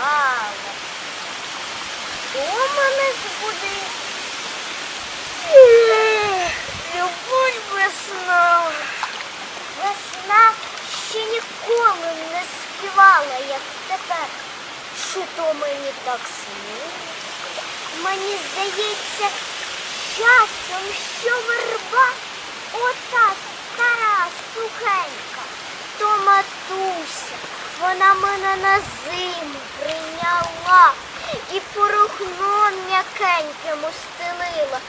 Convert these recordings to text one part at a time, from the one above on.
мало. Дома не збуди. Любить весна. Весна ще ніколи не співала, як тепер. Що то мені так сміє? Мені здається, часом, що верба отак стара сухенька, то матура вона мене на зиму прийняла і порохном м'якеньким устелила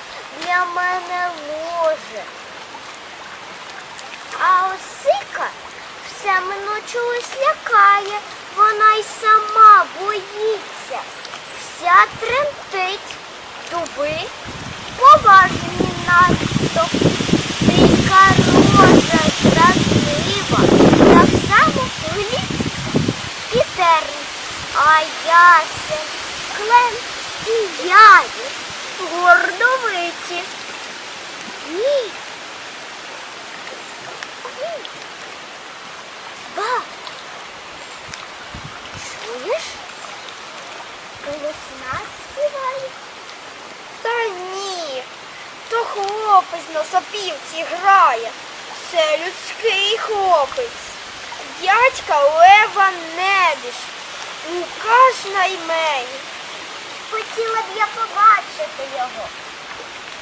для мене ложе. А осика все мене чогось лякає, вона й сама боїться. Вся тремтить, дуби поважні А ясен, клен і яє гордовиті. Ні. Ба. Чуєш? Весна співає. Та ні, то хлопець на сопілці грає. Це людський хлопець. Дядька Лева Небіж. Указ на імені. Хотіла б я побачити його.